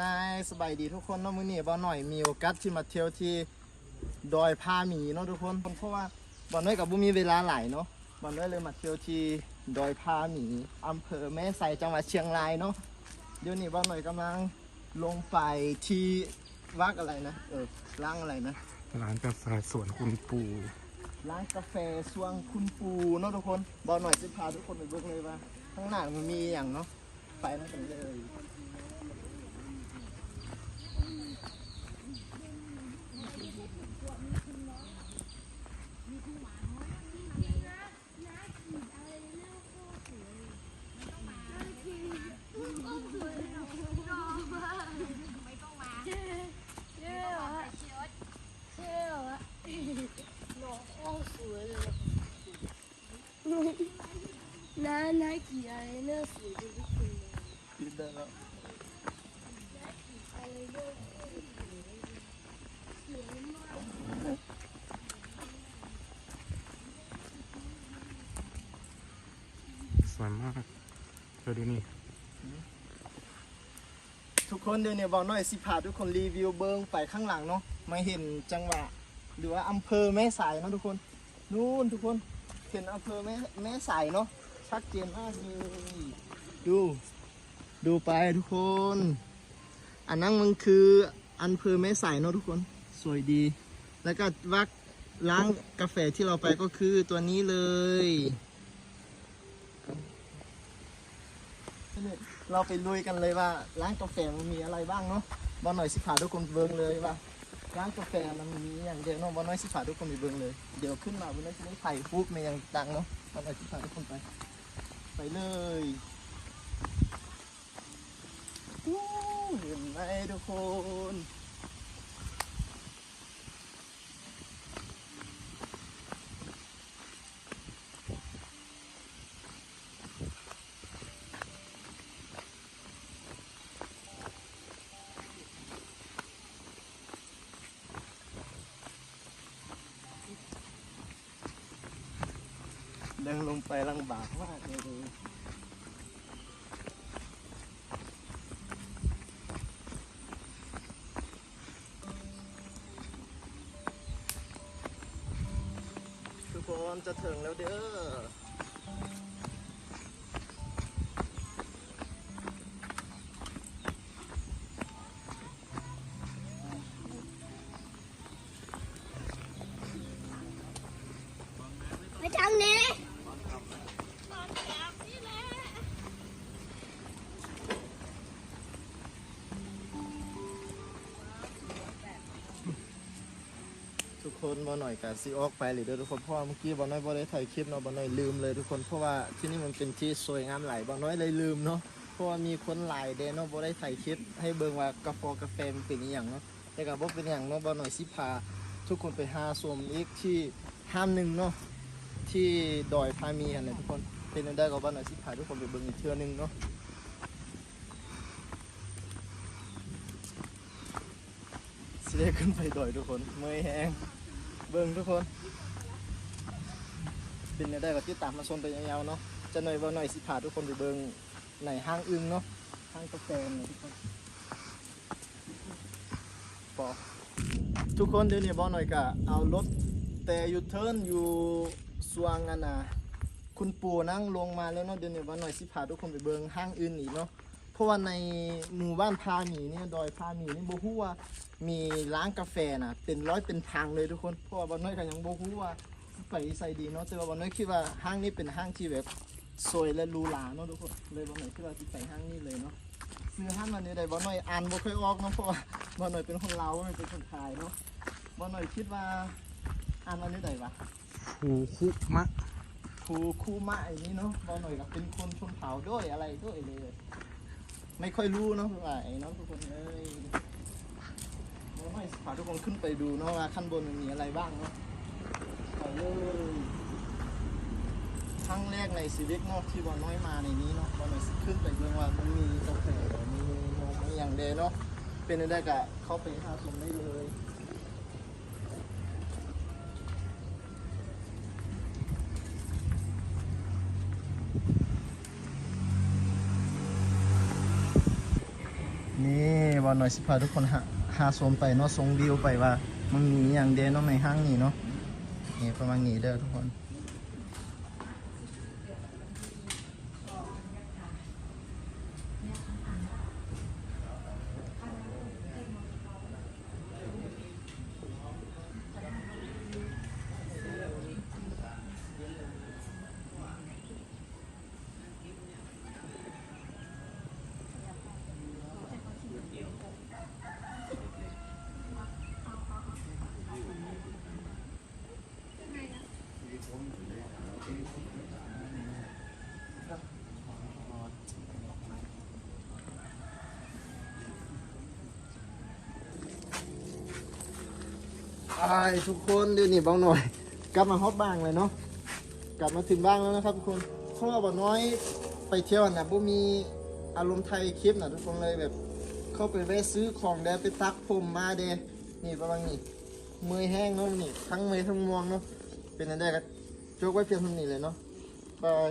ายสบายดีทุกคนเนาะมื้อนี้บ่หน่อยมีโอกาสที่มาเที่ยวที่ดอยพาหมีเนาะทุกคนเพราะว่าบ่น้อยกับบ่มีเวลาหลายเนาะบ่น้อยเลยมาเที่ยวที่ดอยพาหมีอำเภอแม่ไสจังหวัดเชียงรายเนาะเดี๋ยวนี้บ่หน่อยกำลังลงไปที่วักอะไรนะเออร้างอะไรนะร้านกาแฟสวนคุณปู ร้านกาแฟสวงคุณปูเนาะทุกคนบ่หน่อยสิพาทุกคนไปเบิ่งเลยว่าข้างหน้ามันมีอย่างเนาะไปนั่นกันเลย Ben Nike yani nasıl çocuk kullanıyor? สวยมากเธอดูนี่ ทุกคนเดี๋ยวนี้บอกหน่อยสิพาทุกคนรีวิวเบิ้งไปข้างหลังเนาะมาเห็นจังหวะหรือว่าอำเภอแม่สายเนาะทุกคน นู่นทุกคน เห็นอำเภอแม่แม่สายเนาะ ชัดเจนมากเลยดู ดูไปทุกคน อันนั้นมันคืออำเภอแม่ใสายเนาะทุกคน สวยดี แล้วก็วักร้านกาแฟที่เราไปก็คือตัวนี้เลยเราไปลุยกันเลยว่าร้านกาแฟมันมีอะไรบ้างเนาะบอลหน่อยสิพาทุกคนเบิ้งเลยว่าร้านกาแฟมันมีอย่างเดียวเนาะบอลน้อยสิพาทุกคนไปเบิ้งเลย เดี๋ยวขึ้นมาบอลน้อยจะได้ถ่ายรูปมาอย่างดังเนาะบอลน้อยสิพาทุกคนไป เลยเห็นไหมทุกคน เดินลงไปลำบากมากเลยทุกคนจะถึงแล้วเด้อ นบอหน่อยกับซีออกไปหรือเด้อทุกคนเพราะว่าเมื่อกี้บอน้อยบอได้ถ่ายคลิปเนาะบอน้อยลืมเลยทุกคนเพราะว่าที่นี่มันเป็นที่สวยงามหลายบอน้อยเลยลืมเนาะเพราะว่ามีคนหลายเดนเนาะบอได้ถ่ายคลิปให้เบิ่งว่ากาแฟกาแฟมันเป็นอย่างเนาะแต่กับบ่เป็นอย่างเนาะบอหน่อยสิพาทุกคนไปหาชมอีกที่ห้ามหนึ่งเนาะที่ดอยพามีอะไรทุกคนเป็นได้ก็บบอหน่อยสิพาทุกคนไปเบิ่งอีกเทื่อหนึงเนาะสิได้ขึ้นไปดอยทุกคนเมื่อยแฮง เบิ่งทุกคนเป็นได้ก็ติดตามมาชมไปยาวๆเนาะจะหน่อยว่าหน่อยสิพาทุกคนไปเบิ่งในห้างอึ้งเนาะห้างกาแฟเนี่ยทุกคนปอทุกคนเดี๋ยวนี้บอหน่อยก็เอารถแต่อยู่เทิร์นอยู่สวงอันนะคุณปู่นั่งลงมาแล้วเนาะเดี๋ยวนี้บอหน่อยสิพาทุกคนไปเบิ่งห้างอื่นอีกเนาะ เพราะว่าในหมู่บ้านพาหมีเนี่ยดอยพาหมีนี่บ่ฮู้ว่ามีร้านกาแฟน่ะเป็นร้อยเป็นพังเลยทุกคนเพราะว่าบ่น้อยก็ยังบ่ฮู้ว่าไปใส่ดีเนาะแต่ว่าบ่น้อยคิดว่าห้างนี้เป็นห้างที่แบบสวยและหรูหราเนาะทุกคนเลยบ่น้อยคิดว่าสิไปห้างนี้เลยเนาะซื้อห้างอันนี้ได้บ่น้อยอ่านบ่ค่อยออกเนาะเพราะว่าบ่น้อยเป็นคนลาวบ่น้อยเป็นคนไทยเนาะบ่น้อยคิดว่าอ่านอันนี้ได้ปะภูคุมะครูครูมะอย่างนี้เนาะบ่หน่อยกับเป็นคนชนเผ่าด้วยอะไรด้วยเลย ไม่ค่อยรู้เนาะท่าไหร่เนาะทุกคนเอ้ยเราไม่พาทุกคนขึ้นไปดูเนาะว่าขั้นบนมันมีอะไรบ้างเนาะไปเลยครั้งแรกในชีวิตเนาะที่บอลน้อยมาในนี้เนาะบอลน้อยขึ้นไปดูว่ามันมีกาแฟมีโมมีอย่างเดเนาะเป็นได้กะเข้าไปหาชมได้เลย อนหน่อยสิพาทุกคนหาหาชมไปเนาะชมวิวไปว่ามันมีอย่างเดนเนาะในห้างนี่เนาะนี่ประมาณนี้เด้อทุกคน ไอ้ทุกคนเดี๋ยวนี้เบางหน่อย กลับมาฮอตบ้างเลยเนาะกลับมาถึงบ้างแล้วนะครับทุกคนเพราะว่าบ่น้อยไปเที่ยวนะบ่มีอารมณ์ไทยคลิปนะทุกคนเลยแบบ เข้าไปแวะซื้อของแดไปตักผมมาเดนี่ประมาณนี้มือแห้งเนาะนี่ทั้งมือทั้งมวงเนาะเป็นอันได้ก็ โจกไว้เพียงเท่านี้เลยเนาะบาย